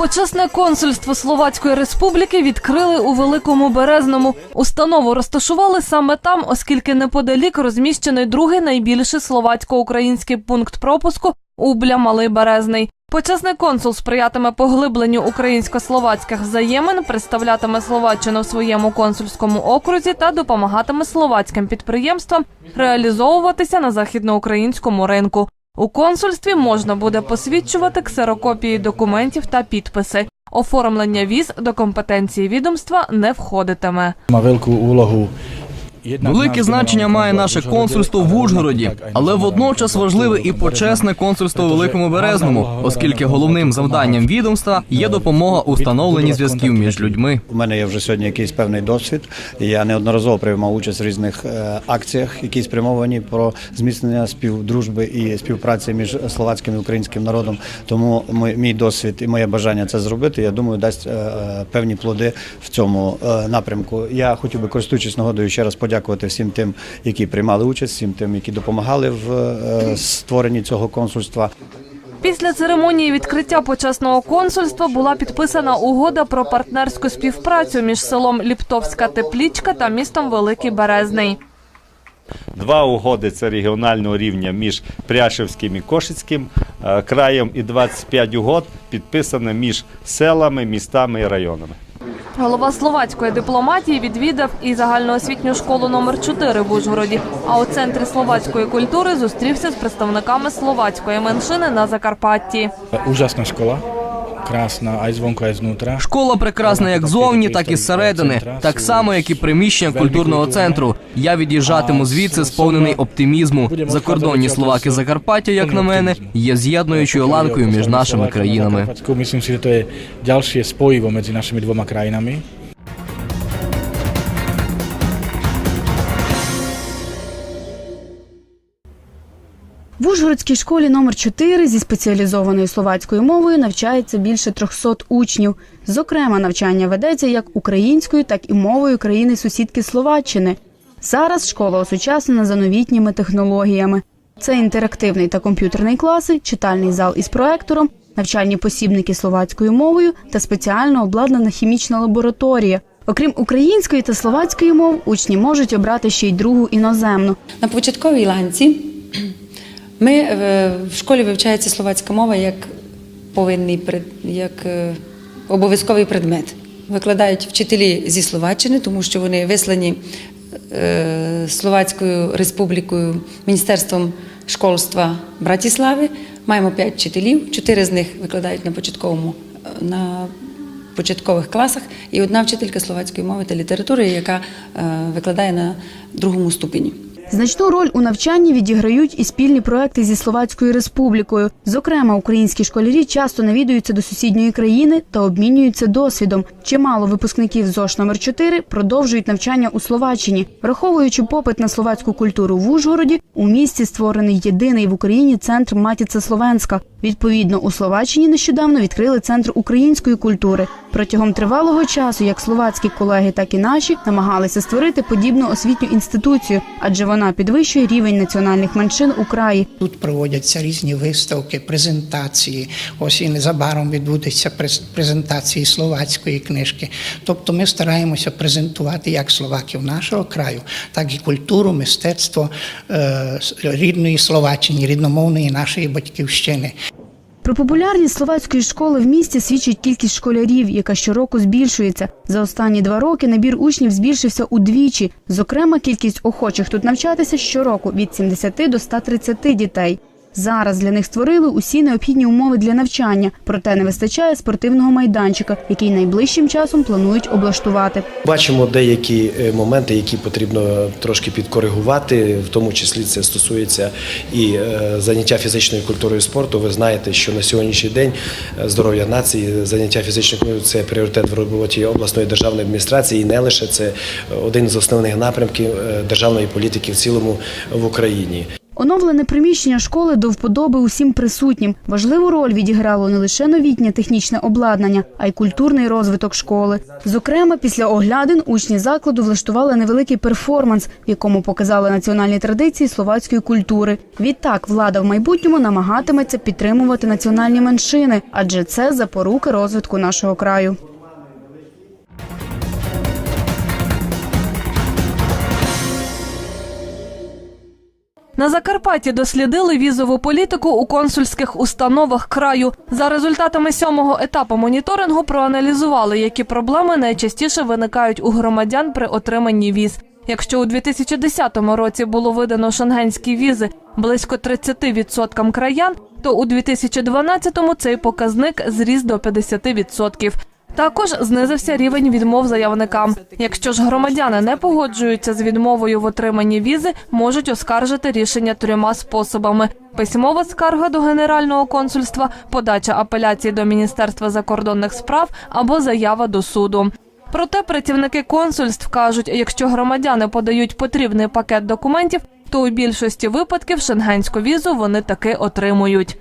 Почесне консульство Словацької Республіки відкрили у Великому Березному. Установу розташували саме там, оскільки неподалік розміщений другий найбільший словацько-український пункт пропуску Убля Малий Березний. Почесний консул сприятиме поглибленню українсько-словацьких взаємин, представлятиме Словаччину в своєму консульському окрузі та допомагатиме словацьким підприємствам реалізовуватися на західноукраїнському ринку. У консульстві можна буде посвідчувати ксерокопії документів та підписи. Оформлення віз до компетенції відомства не входитиме. Má велику úlohu. Велике значення має наше консульство в Ужгороді, але водночас важливе і почесне консульство у Великому Березному, оскільки головним завданням відомства є допомога у встановленні зв'язків між людьми. У мене є вже сьогодні якийсь певний досвід. Я неодноразово приймав участь в різних е, акціях, які спрямовані про зміцнення співдружби і співпраці між словацьким і українським народом. Тому мій, мій досвід і моє бажання це зробити. Я думаю, дасть е, е, певні плоди в цьому напрямку. Я хотів би користуючись нагодою ще раз подякувати всім тим, які приймали участь, всім тим, які допомагали в е, створенні цього консульства. Після церемонії відкриття почесного консульства була підписана угода про партнерську співпрацю між селом Ліптовська Теплічка та містом Великий Березний. Два угоди це регіонального рівня між Пряшевським і Кошицьким е, краєм, і 25 угод підписано між селами, містами і районами. Голова словацької дипломатії відвідав і загальноосвітню школу номер 4 в Ужгороді. А у центрі словацької культури зустрівся з представниками словацької меншини на Закарпатті. Úžasná škola, а звонка aj znútra. Школа прекрасна як зовні, так і зсередини, так само, як і приміщення культурного центру. Я від'їжджатиму звідси сповнений оптимізму. Закордонні словаки Закарпаття, як на мене, є з'єднуючою ланкою між нашими країнами. Мислим, що це je ďalšie spojivo medzi našimi dvoma В Ужгородській школі номер 4 зі спеціалізованою словацькою мовою навчається більше 300 учнів. Зокрема, навчання ведеться як українською, так і мовою країни сусідки Словаччини. Зараз школа осучаснена за новітніми технологіями. Це інтерактивний та комп'ютерний класи, читальний зал із проектором, навчальні посібники словацькою мовою та спеціально обладнана хімічна лабораторія. Окрім української та словацької мов, учні можуть обрати ще й другу іноземну. На початковій ланці ми е, в школі вивчається словацька мова як повинний як е, обов'язковий предмет. Викладають вчителі зі Словаччини, тому що вони вислані е, Словацькою республікою Міністерством школьства Братіслави. Маємо п'ять вчителів, чотири з них викладають на початковому на початкових класах, і одна вчителька словацької мови та літератури, яка викладає на другому ступені. Значну роль у навчанні відіграють і спільні проекти зі Словацькою республікою. Зокрема, українські школярі часто навідуються до сусідньої країни та обмінюються досвідом. Чимало випускників ЗОШ номер 4 продовжують навчання у Словаччині, враховуючи попит на словацьку культуру в Ужгороді. У місті створений єдиний в Україні центр Матіца Словенська. Відповідно, у Словаччині нещодавно відкрили центр української культури. Протягом тривалого часу, як словацькі колеги, так і наші намагалися створити подібну освітню інституцію, адже вона підвищує рівень національних меншин у краї. Тут проводяться різні виставки, презентації. Ось і незабаром відбудуться през- презентації словацької книжки. Тобто ми стараємося презентувати як словаків нашого краю, так і культуру, мистецтво е, рідної Словаччини, рідномовної нашої батьківщини. Про популярність словацької школи в місті свідчить кількість школярів, яка щороку збільшується. За останні два роки набір учнів збільшився удвічі. Зокрема, кількість охочих тут навчатися щороку від 70 до 130 дітей. Зараз для них створили усі необхідні умови для навчання, проте не вистачає спортивного майданчика, який найближчим часом планують облаштувати. Бачимо деякі е, моменти, які потрібно трошки підкоригувати. В тому числі це стосується і е, заняття фізичною культурою спорту. Ви знаєте, що на сьогоднішній день е, здоров'я нації, заняття фізичною культурою – це пріоритет в роботі обласної державної адміністрації, і не лише це один з основних напрямків державної політики в цілому в Україні. Оновлене приміщення школи до вподоби усім присутнім. Важливу роль відіграло не лише новітнє технічне обладнання, а й культурний розвиток школи. Зокрема, після оглядин учні закладу влаштували невеликий перформанс, в якому показали національні традиції словацької культури. Відтак, влада в майбутньому намагатиметься підтримувати національні меншини, адже це запорука розвитку нашого краю. На Закарпатті дослідили візову політику у консульських установах краю. За результатами сьомого етапу моніторингу проаналізували, які проблеми найчастіше виникають у громадян при отриманні віз. Якщо у 2010 році було видано шенгенські візи близько 30% краян, то у 2012-му цей показник зріс до 50%. Також знизився рівень відмов заявникам. Якщо ж громадяни не погоджуються з відмовою в отриманні візи, можуть оскаржити рішення трьома способами: письмова скарга до генерального консульства, подача апеляції до міністерства закордонних справ або заява до суду. Проте працівники консульств кажуть, якщо громадяни подають потрібний пакет документів, то у більшості випадків шенгенську візу вони таки отримують.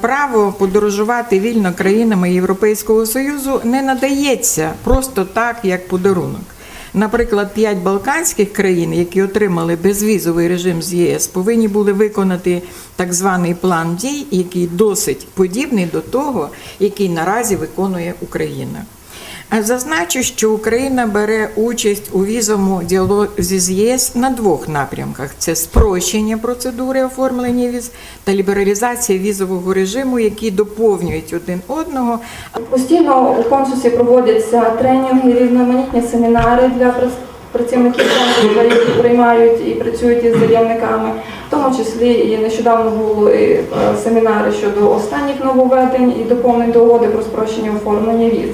Право подорожувати вільно країнами Європейського Союзу не надається просто так, як подарунок. Наприклад, п'ять балканських країн, які отримали безвізовий режим з ЄС, повинні були виконати так званий план дій, який досить подібний до того, який наразі виконує Україна. Зазначу, що Україна бере участь у візовому діалозі з ЄС на двох напрямках: це спрощення процедури оформлення віз та лібералізація візового режиму, які доповнюють один одного. Постійно у консульсі проводяться тренінги, різноманітні семінари для працівників які приймають і працюють із заявниками. В тому числі і нещодавно були е, семінари щодо останніх нововведень і доповнень до угоди про спрощення оформлення віз.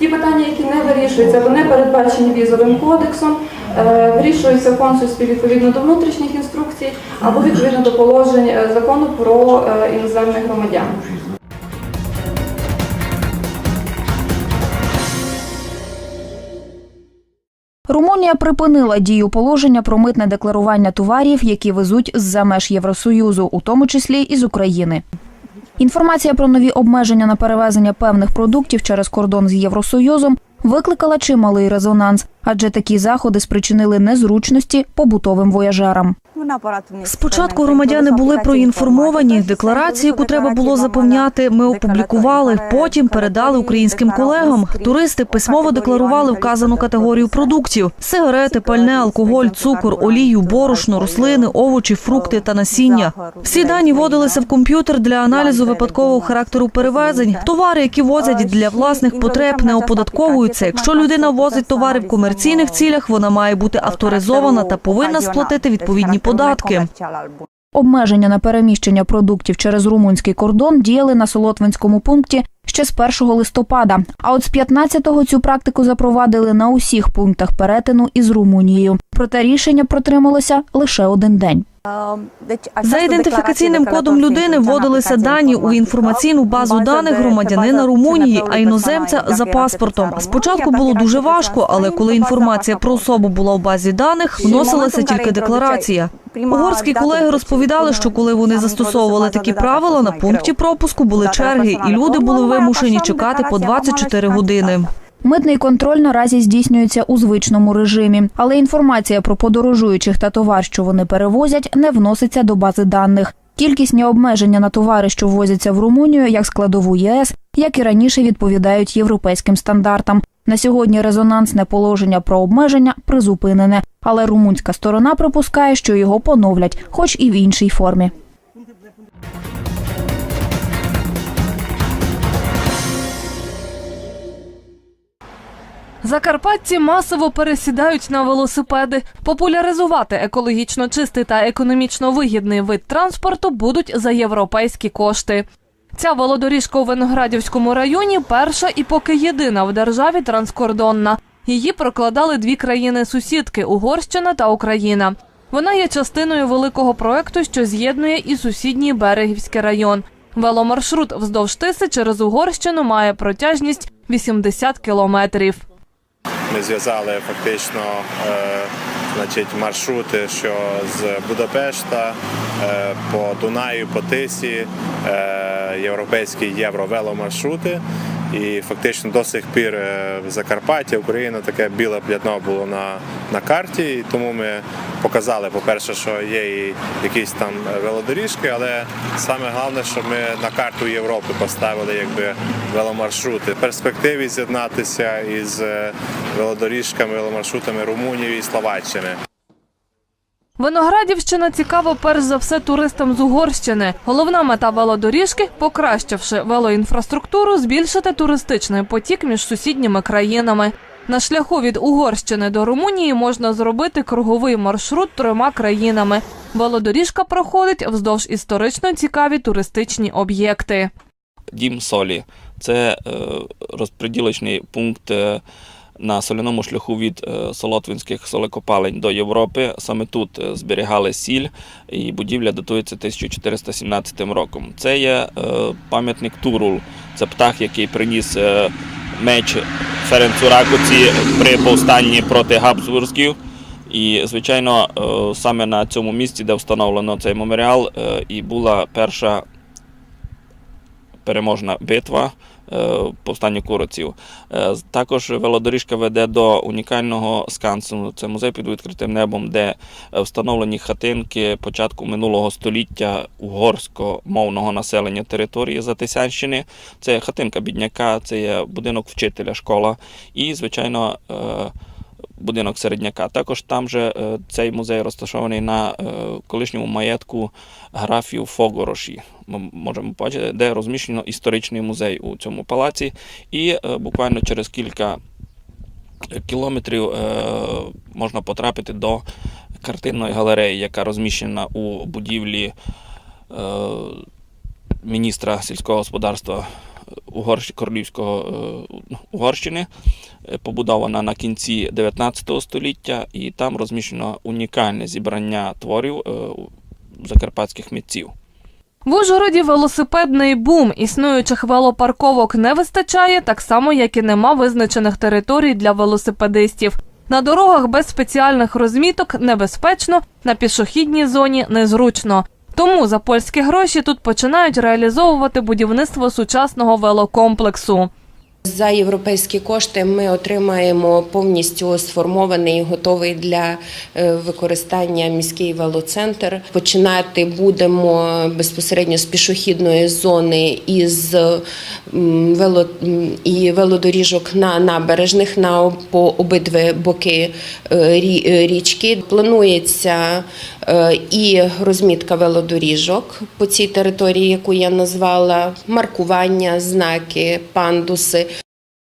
Ті питання, які не вирішуються не передбачені візовим кодексом, е, вирішуються в консульстві відповідно до внутрішніх інструкцій або відповідно до положень е, закону про е, іноземних громадян. Румунія припинила дію положення про митне декларування товарів, які везуть з-за меж Євросоюзу, у тому числі і з України. Інформація про нові обмеження на перевезення певних продуктів через кордон з Євросоюзом викликала чималий резонанс, адже такі заходи спричинили незручності побутовим вояжерам. Спочатку громадяни були проінформовані. Декларацію, яку треба було заповняти, ми опублікували. Потім передали українським колегам. Туристи письмово декларували вказану категорію продуктів: сигарети, пальне, алкоголь, цукор, олію, борошно, рослини, овочі, фрукти та насіння. Всі дані вводилися в комп'ютер для аналізу випадкового характеру перевезень. Товари, які возять для власних потреб, не оподатковуються. Якщо людина возить товари в комерційних цілях, вона має бути авторизована та повинна сплатити відповідні податки. Обмеження на переміщення продуктів через румунський кордон діяли на Солотвинському пункті ще з 1 листопада. А от з 15-го цю практику запровадили на усіх пунктах перетину із Румунією. Проте рішення протрималося лише один день. За ідентифікаційним кодом людини вводилися дані у інформаційну базу даних громадянина Румунії, а іноземця за паспортом. Спочатку було дуже важко, але коли інформація про особу була в базі даних, вносилася тільки декларація. Угорські колеги розповідали, що коли вони застосовували такі правила, на пункті пропуску були черги, і люди були вимушені чекати по 24 години. Митний контроль наразі здійснюється у звичному режимі, але інформація про подорожуючих та товар, що вони перевозять, не вноситься до бази даних. Кількісні обмеження на товари, що ввозяться в Румунію, як складову ЄС, як і раніше відповідають європейським стандартам. На сьогодні резонансне положення про обмеження призупинене, але румунська сторона припускає, що його поновлять, хоч і в іншій формі. Закарпатці масово пересідають на велосипеди. Популяризувати екологічно чистий та економічно вигідний вид транспорту будуть за європейські кошти. Ця велодоріжка у Виноградівському районі перша і поки єдина в державі транскордонна. Її прокладали дві країни-сусідки Угорщина та Україна. Вона є частиною великого проекту, що з'єднує і сусідній Берегівський район. Веломаршрут вздовж Тиси через Угорщину має протяжність 80 кілометрів. Ми зв'язали фактично е, значить, маршрути, що з Будапешта е, по Дунаю, по Тисі, е, європейські євровеломаршрути. І фактично до сих пір е, в Закарпатті, Україна таке біле плятно було на, на карті. І тому ми показали, по-перше, що є і якісь там велодоріжки, але саме головне, що ми на карту Європи поставили якби веломаршрути. В перспективі з'єднатися із е, велодоріжками, веломаршрутами Румунії і Словаччини. Виноградівщина цікава перш за все туристам з Угорщини. Головна мета велодоріжки покращивши велоінфраструктуру, збільшити туристичний потік між сусідніми країнами. На шляху від Угорщини до Румунії можна зробити круговий маршрут трьома країнами. Велодоріжка проходить вздовж історично цікаві туристичні об'єкти. Дім солі. Це е, розподілочний пункт е, на соляному шляху від е, Солотвинських солекопалень до Європи. Саме тут е, зберігали сіль, і будівля датується 1417 роком. Це є е, пам'ятник Турул. Це птах, який приніс меч Ференцу Ракоці при повстанні проти Габсбурзьків. І, звичайно, саме на цьому місці, де встановлено цей меморіал, і була перша переможна битва повстання куриців. Е, Також велодоріжка веде до унікального скансену. Це музей під відкритим небом, де е, встановлені хатинки початку минулого століття угорськомовного населення території Затисянщини. Це хатинка бідняка, це є будинок вчителя, школа і, звичайно, е, будинок середняка. Також там же е, цей музей розташований на е, колишньому маєтку графів Фогороші. Ми можемо бачити, де розміщено історичний музей у цьому палаці. І е, буквально через кілька кілометрів можна потрапити до картинної галереї, яка розміщена у будівлі міністра сільського господарства. Королівського е, Угорщини, е, побудована на кінці 19 століття, і там розміщено унікальне зібрання творів е, закарпатських митців. В Ужгороді велосипедний бум. Існуючих велопарковок не вистачає, так само як і нема визначених територій для велосипедистів. На дорогах без спеціальних розміток небезпечно, на пішохідній зоні незручно. Тому за польські гроші тут починають реалізовувати будівництво сучасного велокомплексу. За європейські кошти ми отримаємо повністю сформований і готовий для е, використання міський велоцентр. Починати будемо безпосередньо з пішохідної зони із вело і велодоріжок на набережних на по обидві боки е, е, річки. Планується і розмітка велодоріжок по цій території, яку я назвала, маркування, знаки, пандуси.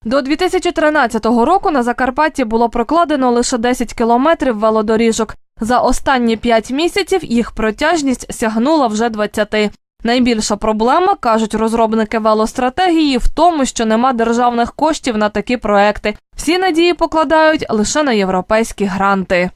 До 2013 року на Закарпатті було прокладено лише 10 кілометрів велодоріжок. За останні 5 місяців їх протяжність сягнула вже 20. Найбільша проблема, кажуть розробники велостратегії, в тому, що нема державних коштів на такі проекти. Всі надії покладають лише на європейські гранти.